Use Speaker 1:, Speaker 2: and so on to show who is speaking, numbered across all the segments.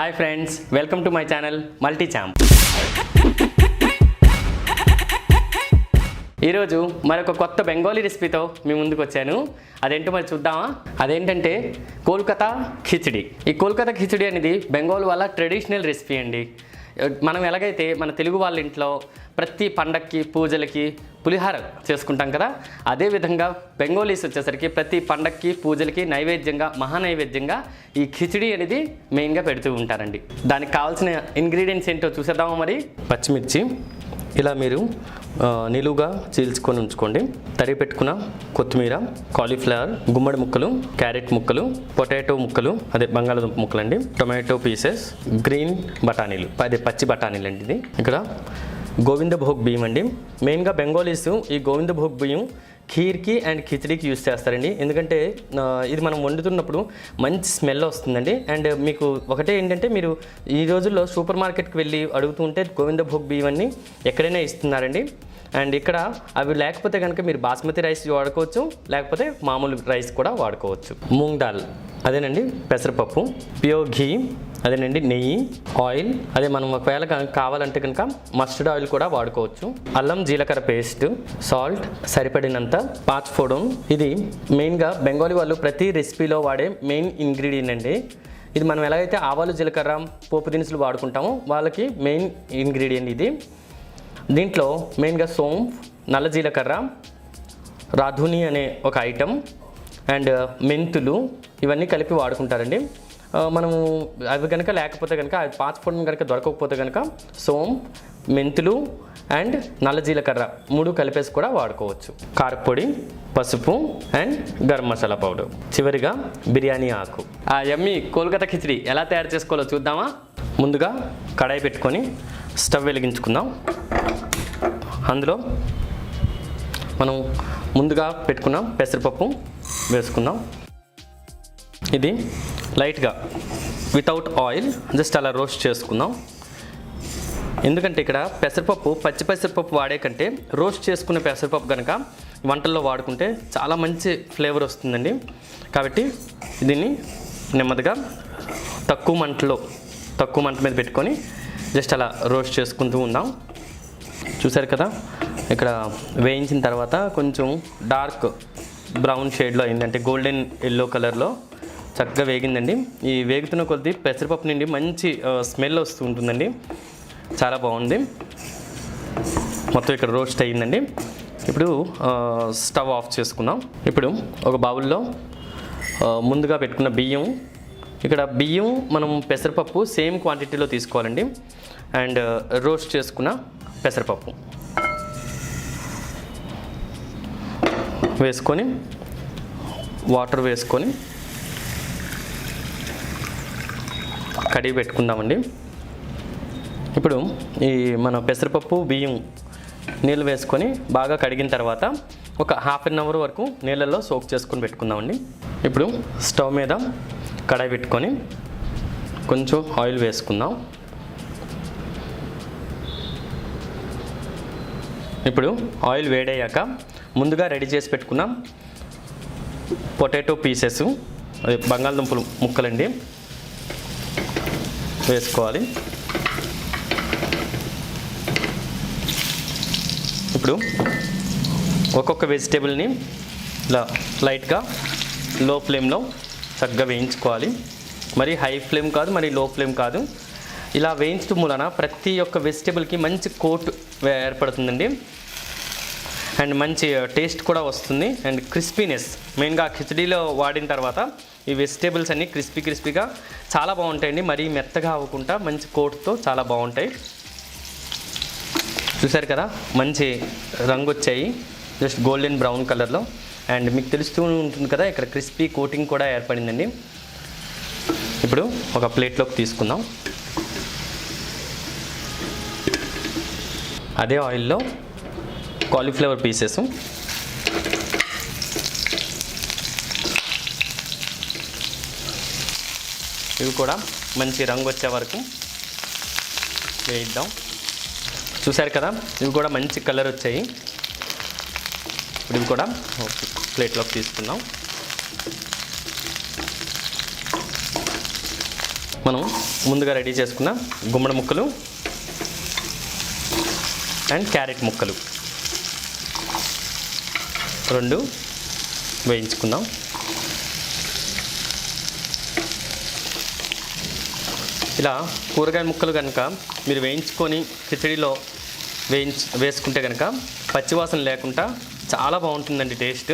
Speaker 1: Hi friends welcome to my channel multi champ ఈరోజు మరొక కొత్త బెంగాలీ రెసిపీతో మీ ముందుకు వచ్చాను అదేంటో మరి చూద్దామా? అదేంటంటే కోల్కతా ఖిచడి ఈ కోల్కతా ఖిచడి అనేది బెంగాల్ వాళ్ళ ట్రెడిషనల్ రెసిపీ అండి. మనం ఎలాగైతే మన తెలుగు వాళ్ళ ఇంట్లో ప్రతి పండక్కి పూజలకి పులిహార చేసుకుంటాం కదా? అదే విధంగా వచ్చేసరికి ప్రతి పండక్కి పూజలకి నైవేద్యంగా మహానైవేద్యంగా ఈ ఖిచడి అనేది మెయిన్గా పెడుతూ ఉంటారండి. దానికి కావాల్సిన ఇంగ్రీడియంట్స్ ఏంటో చూసేద్దామా మరి? పచ్చిమిర్చి ఇలా మీరు నిలువుగా చీల్చుకొని ఉంచుకోండి. తరిగి పెట్టుకున్న కొత్తిమీర కాలీఫ్లవర్ గుమ్మడి ముక్కలు క్యారెట్ ముక్కలు పొటాటో ముక్కలు అదే బంగాళదుంప ముక్కలు అండి టొమాటో పీసెస్ గ్రీన్ బఠానీలు అదే పచ్చి బఠానీలు అండి ఇది. ఇక్కడ గోవిందభోగ్ బియ్యం అండి. మెయిన్గా బెంగాలీస్ ఈ గోవిందభోగ్ బియ్యం ఖీర్కి అండ్ ఖిచడీకి యూస్ చేస్తారండి. ఎందుకంటే ఇది మనం వండుతున్నప్పుడు మంచి స్మెల్ వస్తుందండి. అండ్ మీకు ఒకటే ఏంటంటే మీరు ఈ రోజుల్లో సూపర్ మార్కెట్కి వెళ్ళి అడుగుతూ ఉంటే బియ్యం అన్ని ఎక్కడైనా ఇస్తున్నారండి. అండ్ ఇక్కడ అవి లేకపోతే కనుక మీరు బాస్మతి రైస్ వాడుకోవచ్చు లేకపోతే మామూలు రైస్ కూడా వాడుకోవచ్చు. మూంగ్ దాల్ అదేనండి పెసరపప్పు ప్యో ఘీ అదేనండి నెయ్యి ఆయిల్. అదే మనం ఒకవేళ కావాలంటే కనుక మస్టర్డ్ ఆయిల్ కూడా వాడుకోవచ్చు. అల్లం జీలకర్ర పేస్ట్ సాల్ట్ సరిపడినంత పాచ్ఫోడం ఇది మెయిన్గా బెంగాలీ వాళ్ళు ప్రతి రెసిపీలో వాడే మెయిన్ ఇంగ్రీడియంట్ అండి. ఇది మనం ఎలాగైతే ఆవాలు జీలకర్ర పోపు దినుసులు వాడుకుంటామో వాళ్ళకి మెయిన్ ఇంగ్రీడియంట్ ఇది. దీంట్లో మెయిన్గా సోంఫ్ నల్ల జీలకర్ర రాధుని అనే ఒక ఐటమ్ అండ్ మెంతులు ఇవన్నీ కలిపి వాడుకుంటారండి. మనము అవి కనుక లేకపోతే కనుక అవి పాచిపోవడం కనుక దొరకకపోతే కనుక సోంఫ్ మెంతులు అండ్ నల్ల జీలకర్ర మూడు కలిపేసి కూడా వాడుకోవచ్చు. కారపొడి పసుపు అండ్ గరం మసాలా పౌడర్. చివరిగా బిర్యానీ ఆకు. ఆ ఎమ్మి కోల్కతా కిచిడి ఎలా తయారు చేసుకోవాలో చూద్దామా? ముందుగా కడాయి పెట్టుకొని స్టవ్ వెలిగించుకుందాం. అందులో మనం ముందుగా పెట్టుకున్న పెసరపప్పు వేసుకుందాం. ఇది లైట్గా వితౌట్ ఆయిల్ జస్ట్ అలా రోస్ట్ చేసుకుందాం. ఎందుకంటే ఇక్కడ పెసరపప్పు పచ్చి పెసరపప్పు వాడే కంటే రోస్ట్ చేసుకున్న పెసరపప్పు కనుక వంటల్లో వాడుకుంటే చాలా మంచి ఫ్లేవర్ వస్తుందండి. కాబట్టి దీన్ని నెమ్మదిగా తక్కువ మంటలో తక్కువ మంట మీద పెట్టుకొని జస్ట్ అలా రోస్ట్ చేసుకుంటూ ఉందాం. చూసారు కదా ఇక్కడ వేయించిన తర్వాత కొంచెం డార్క్ బ్రౌన్ షేడ్లో అయిందంటే గోల్డెన్ ఎల్లో కలర్లో చక్కగా వేగిందండి. ఈ వేగుతున్న కొద్దీ పెసరపప్పు నుండి మంచి స్మెల్ వస్తూ ఉంటుందండి. చాలా బాగుంది. మొత్తం ఇక్కడ రోస్ట్ అయ్యిందండి. ఇప్పుడు స్టవ్ ఆఫ్ చేసుకుందాం. ఇప్పుడు ఒక బౌల్లో ముందుగా పెట్టుకున్న బియ్యం ఇక్కడ బియ్యం మనం పెసరపప్పు సేమ్ క్వాంటిటీలో తీసుకోవాలండి. అండ్ రోస్ట్ చేసుకున్న పెసరపప్పు వేసుకొని వాటర్ వేసుకొని కడిగి పెట్టుకుందామండి. ఇప్పుడు ఈ మన పెసరపప్పు బియ్యం నీళ్ళు వేసుకొని బాగా కడిగిన తర్వాత ఒక హాఫ్ అన్ అవర్ వరకు నీళ్ళల్లో సోక్ చేసుకొని పెట్టుకుందామండి. ఇప్పుడు స్టవ్ మీద కడాయి పెట్టుకొని కొంచెం ఆయిల్ వేసుకుందాం. ఇప్పుడు ఆయిల్ వేడయ్యాక ముందుగా రెడీ చేసి పెట్టుకున్నాం పొటాటో పీసెస్ బంగాళదుంపలు ముక్కలండి. వేసుకోవాలి. ఇప్పుడు ఒక్కొక్క వెజిటేబుల్ని ఇలా లైట్గా లో ఫ్లేమ్లో చక్కగా వేయించుకోవాలి. మరి హై ఫ్లేమ్ కాదు మరి లో ఫ్లేమ్ కాదు. ఇలా వేయించడం మూలన ప్రతి ఒక్క వెజిటేబుల్కి మంచి కోట్ ఏర్పడుతుందండి. అండ్ మంచి uh, టేస్ట్ కూడా వస్తుంది. అండ్ క్రిస్పీనెస్ మెయిన్గా ఖిచడీలో వాడిన తర్వాత ఈ వెజిటేబుల్స్ అన్నీ క్రిస్పీ క్రిస్పీగా చాలా బాగుంటాయండి. మరీ మెత్తగా అవ్వకుండా మంచి కోట్తో చాలా బాగుంటాయి. చూసారు కదా? మంచి రంగు వచ్చాయి జస్ట్ గోల్డెన్ బ్రౌన్ కలర్లో. అండ్ మీకు తెలుస్తూ ఉంటుంది కదా ఇక్కడ క్రిస్పీ కోటింగ్ కూడా ఏర్పడిందండి. ఇప్పుడు ఒక ప్లేట్లోకి తీసుకుందాం. అదే ఆయిల్లో కాలీఫ్లవర్ పీసెస్. ఇవి కూడా మంచి రంగు వచ్చే వరకు వేయిద్దాం. చూశారు కదా? ఇవి కూడా మంచి కలర్ వచ్చాయి. ఇప్పుడు ఇవి కూడా ప్లేట్లోకి తీసుకుందాం. మనం ముందుగా రెడీ చేసుకున్న గుమ్మడి ముక్కలు అండ్ క్యారెట్ ముక్కలు. రెండు వేయించుకుందాం. ఇలా కూరగాయ ముక్కలు కనుక మీరు వేయించుకొని కిచడిలో వేయించి వేసుకుంటే కనుక పచ్చివాసన లేకుండా చాలా బాగుంటుందండి టేస్ట్.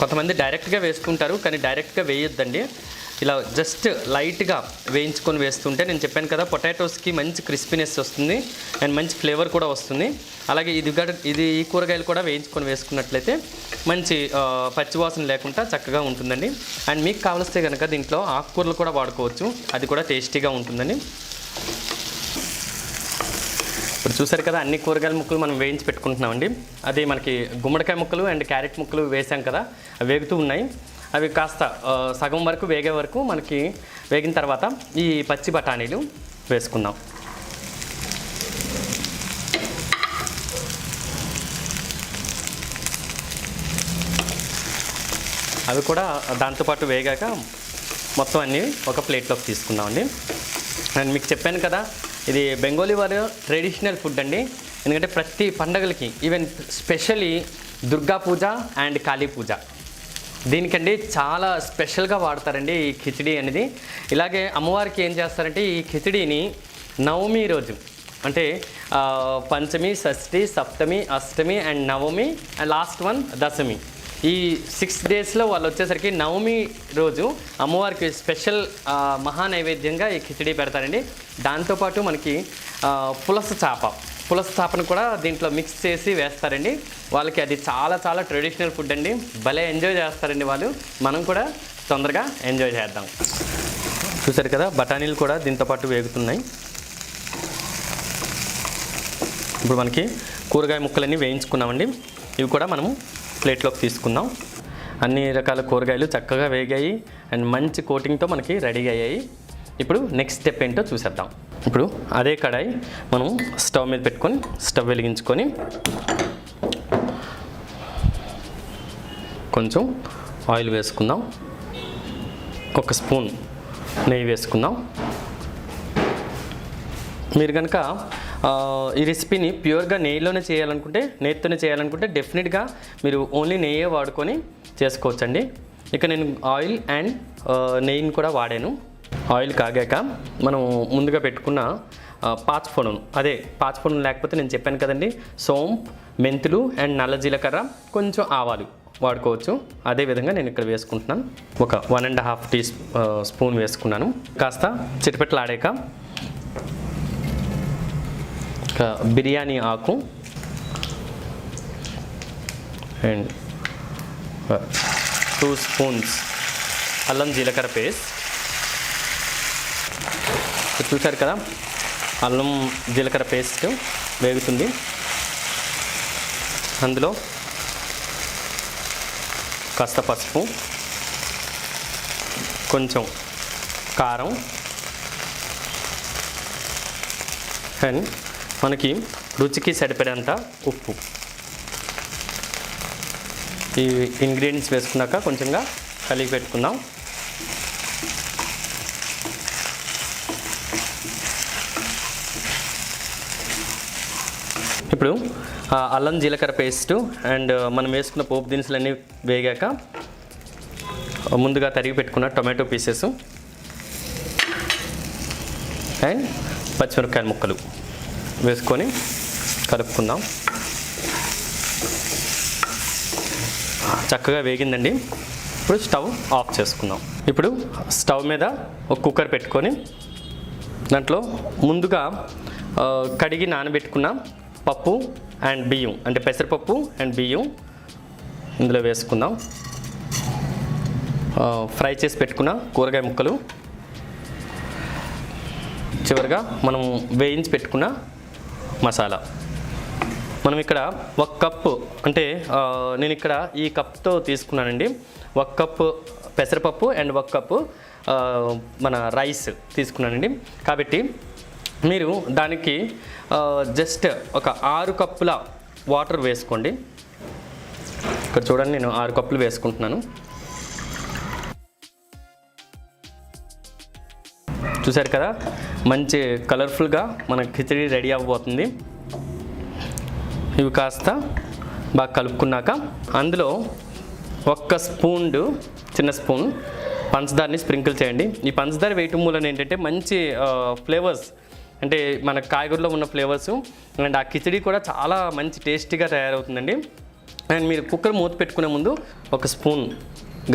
Speaker 1: కొంతమంది డైరెక్ట్గా వేసుకుంటారు కానీ డైరెక్ట్గా వేయొద్దండి. ఇలా జస్ట్ లైట్గా వేయించుకొని వేస్తుంటే నేను చెప్పాను కదా పొటాటోస్కి మంచి క్రిస్పీనెస్ వస్తుంది అండ్ మంచి ఫ్లేవర్ కూడా వస్తుంది. అలాగే ఇది ఇది ఈ కూరగాయలు కూడా వేయించుకొని వేసుకున్నట్లయితే మంచి పచ్చివాసన లేకుండా చక్కగా ఉంటుందండి. అండ్ మీకు కావలిస్తే కనుక దీంట్లో ఆకుకూరలు కూడా వాడుకోవచ్చు. అది కూడా టేస్టీగా ఉంటుందండి. ఇప్పుడు చూసారు కదా అన్ని కూరగాయల ముక్కలు మనం వేయించి పెట్టుకుంటున్నామండి. అది మనకి గుమ్మడికాయ ముక్కలు అండ్ క్యారెట్ ముక్కలు వేసాం కదా అవి వేగుతూ ఉన్నాయి. అవి కాస్త సగం వరకు వేగే వరకు మనకి వేగిన తర్వాత ఈ పచ్చి బఠానీలు వేసుకుందాం. అవి కూడా దాంతోపాటు వేగాక మొత్తం అన్నీ ఒక ప్లేట్లోకి తీసుకుందామండి. నేను మీకు చెప్పాను కదా ఇది బెంగాలీ వారి ట్రెడిషనల్ ఫుడ్ అండి. ఎందుకంటే ప్రతి పండగలకి even specially Durga Puja and Kali Puja. దీనికండి చాలా స్పెషల్గా వాడతారండి ఈ ఖిచడీ అనేది. ఇలాగే అమ్మవారికి ఏం చేస్తారంటే ఈ ఖిచడీని నవమి రోజు అంటే Panchami Shashthi Saptami Ashtami and Navami and last one Dashami. ఈ సిక్స్ డేస్లో వాళ్ళు వచ్చేసరికి నవమి రోజు అమ్మవారికి స్పెషల్ మహా నైవేద్యంగా ఈ ఖిచడీ పెడతారండి. దాంతోపాటు మనకి పులస చాప. పులస్థాపన కూడా దీంట్లో మిక్స్ చేసి వేస్తారండి. వాళ్ళకి అది చాలా చాలా ట్రెడిషనల్ ఫుడ్ అండి. భలే ఎంజాయ్ చేస్తారండి వాళ్ళు. మనం కూడా తొందరగా ఎంజాయ్ చేద్దాం. చూసారు కదా బఠానీలు కూడా దీంతో పాటు వేగుతున్నాయి. ఇప్పుడు మనకి కూరగాయ ముక్కలన్నీ వేయించుకున్నామండి. ఇవి కూడా మనము ప్లేట్లోకి తీసుకుందాం. అన్ని రకాల కూరగాయలు చక్కగా వేగాయి. అండ్ మంచి కోటింగ్తో మనకి రెడీ అయ్యాయి. ఇప్పుడు నెక్స్ట్ స్టెప్ ఏంటో చూసేద్దాం. ఇప్పుడు అదే కడాయి మనం స్టవ్ మీద పెట్టుకొని స్టవ్ వెలిగించుకొని కొంచెం ఆయిల్ వేసుకుందాం. ఒక స్పూన్ నెయ్యి వేసుకుందాం. మీరు కనుక ఈ రెసిపీని ప్యూర్గా నెయ్యిలోనే చేయాలనుకుంటే నెయ్యితోనే చేయాలనుకుంటే డెఫినెట్గా మీరు ఓన్లీ నెయ్యే వాడుకొని చేసుకోవచ్చండి. ఇక నేను ఆయిల్ అండ్ నెయ్యిని కూడా వాడాను. ఆయిల్ కాగాక మనం ముందుగా పెట్టుకున్న ఆ, పాచిపొడును అదే పాచిపొడును లేకపోతే నేను చెప్పాను కదండి సోంప్ మెంతులు అండ్ నల్ల జీలకర్ర కొంచెం ఆవాలు వాడుకోవచ్చు. అదే విధంగా నేను ఇక్కడ వేసుకుంటున్నాను. ఒక one and half teaspoon వేసుకున్నాను. కాస్త చిటపెట్టలాడాక ఒక బిర్యానీ ఆకు అండ్ టూ స్పూన్స్ అల్లం జీలకర్ర పేస్ట్ చూసారు కదా? అల్లం జీలకర్ర పేస్ట్ వేగుతుంది. అందులో కాస్త పసుపు కొంచెం కారం అండ్ మనకి రుచికి సరిపడేంత ఉప్పు. ఈ ఇంగ్రీడియంట్స్ వేసుకున్నాక కొంచెంగా కలిగి పెట్టుకుందాం. ఇప్పుడు అల్లం జీలకర్ర పేస్ట్ అండ్ మనం వేసుకున్న పోపు దినుసులన్నీ వేగాక ముందుగా తరిగి పెట్టుకున్న టొమాటో పీసెస్ అండ్ పచ్చిమిరపకాయల ముక్కలు వేసుకొని కలుపుకుందాం. చక్కగా వేగిందండి. ఇప్పుడు స్టవ్ ఆఫ్ చేసుకుందాం. ఇప్పుడు స్టవ్ మీద ఒక కుక్కర్ పెట్టుకొని దాంట్లో ముందుగా కడిగి నానబెట్టుకున్న పప్పు అండ్ బియ్యం అంటే పెసరపప్పు అండ్ బియ్యం ఇందులో వేసుకుందాం. ఫ్రై చేసి పెట్టుకున్న కూరగాయ ముక్కలు. చివరిగా మనం వేయించి పెట్టుకున్న మసాలా. మనం ఇక్కడ ఒక కప్పు అంటే నేను ఇక్కడ ఈ కప్తో తీసుకున్నానండి. ఒక కప్పు పెసరపప్పు అండ్ ఒక కప్పు మన రైస్ తీసుకున్నానండి. కాబట్టి మీరు దానికి జస్ట్ ఒక ఆరు కప్పుల వాటర్ వేసుకోండి. ఇక్కడ చూడండి నేను ఆరు కప్పులు వేసుకుంటున్నాను. చూసారు కదా? మంచి కలర్ఫుల్గా మన కిచడీ రెడీ అవ్వబోతుంది. ఇవి కాస్త బాగా కలుపుకున్నాక అందులో ఒక్క స్పూన్ చిన్న స్పూన్ పంచదారని స్ప్రింకిల్ చేయండి. ఈ పంచదార వేయటం మూలన ఏంటంటే మంచి ఫ్లేవర్స్ అంటే మన కాయగూరలో ఉన్న ఫ్లేవర్స్ అండ్ ఆ కిచడీ కూడా చాలా మంచి టేస్టీగా తయారవుతుందండి. అండ్ మీరు కుక్కర్ మూత పెట్టుకునే ముందు ఒక స్పూన్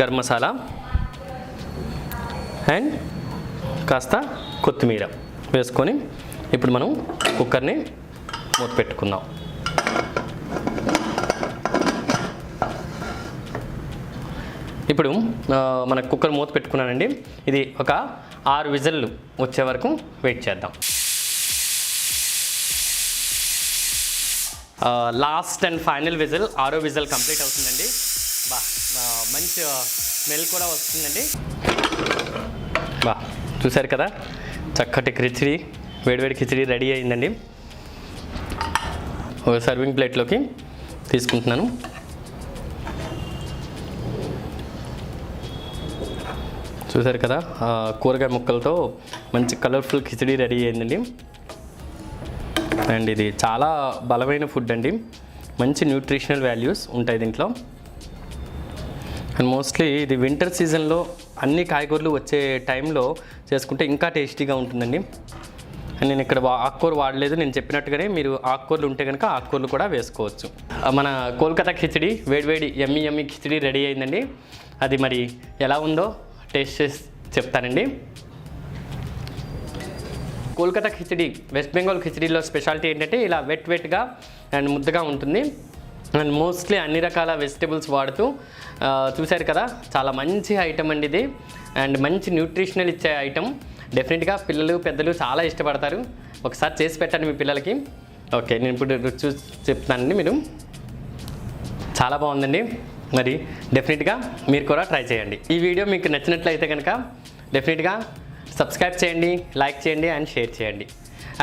Speaker 1: గరం మసాలా అండ్ కాస్త కొత్తిమీర వేసుకొని ఇప్పుడు మనం కుక్కర్ని మూత పెట్టుకుందాం. ఇప్పుడు మన కుక్కర్ మూత పెట్టుకున్నానండి. ఇది ఒక ఆరు విజిల్లు వచ్చే వరకు వెయిట్ చేద్దాం. లాస్ట్ అండ్ ఫైనల్ విజిల్ ఆరో విజిల్ కంప్లీట్ అవుతుందండి. బా మంచి స్మెల్ కూడా వస్తుందండి. బా చూసారు కదా? చక్కటి కిచిడి వేడివేడి కిచిడి రెడీ అయిందండి. సర్వింగ్ ప్లేట్లోకి తీసుకుంటున్నాను. చూసారు కదా? కూరగాయ ముక్కలతో మంచి కలర్ఫుల్ కిచిడి రెడీ అయిందండి. అండ్ ఇది చాలా బలమైన ఫుడ్ అండి. మంచి న్యూట్రిషనల్ వాల్యూస్ ఉంటాయి దీంట్లో. అండ్ మోస్ట్లీ ఇది వింటర్ సీజన్లో అన్ని కాయగూరలు వచ్చే టైంలో చేసుకుంటే ఇంకా టేస్టీగా ఉంటుందండి. అండ్ నేను ఇక్కడ వా- ఆకుకూర వాడలేదు నేను చెప్పినట్టుగానే మీరు ఆకుకూరలు ఉంటే కనుక ఆకుకూరలు కూడా వేసుకోవచ్చు. మన కోల్కతా కిచడి వేడివేడి ఎమ్మి ఎమ్మి కిచడి రెడీ అయిందండి. అది మరి ఎలా ఉందో టేస్ట్ చేసి చెప్తానండి. కోల్కతా కిచడి వెస్ట్ బెంగాల్ ఖిచడీలో స్పెషాలిటీ ఏంటంటే ఇలా వెట్ వెట్గా అండ్ ముద్దగా ఉంటుంది. అండ్ మోస్ట్లీ అన్ని రకాల వెజిటేబుల్స్ వాడుతూ చూశారు కదా చాలా మంచి ఐటమ్ అండి ఇది. అండ్ మంచి న్యూట్రిషనల్ ఇచ్చే ఐటమ్. డెఫినెట్గా పిల్లలు పెద్దలు చాలా ఇష్టపడతారు. ఒకసారి చేసి పెట్టండి మీ పిల్లలకి. ఓకే నేను ఇప్పుడు రుచి చూసి చెప్తానండి మీరు. చాలా బాగుందండి. మరి డెఫినెట్గా మీరు కూడా ట్రై చేయండి. ఈ వీడియో మీకు నచ్చినట్లయితే కనుక డెఫినెట్గా సబ్స్క్రైబ్ చేయండి లైక్ చేయండి అండ్ షేర్ చేయండి.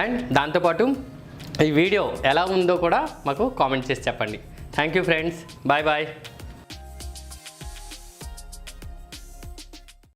Speaker 1: అండ్ దాంతోపాటు ఈ వీడియో ఎలా ఉందో కూడా మాకు కామెంట్ చేసి చెప్పండి. Thank you friends bye bye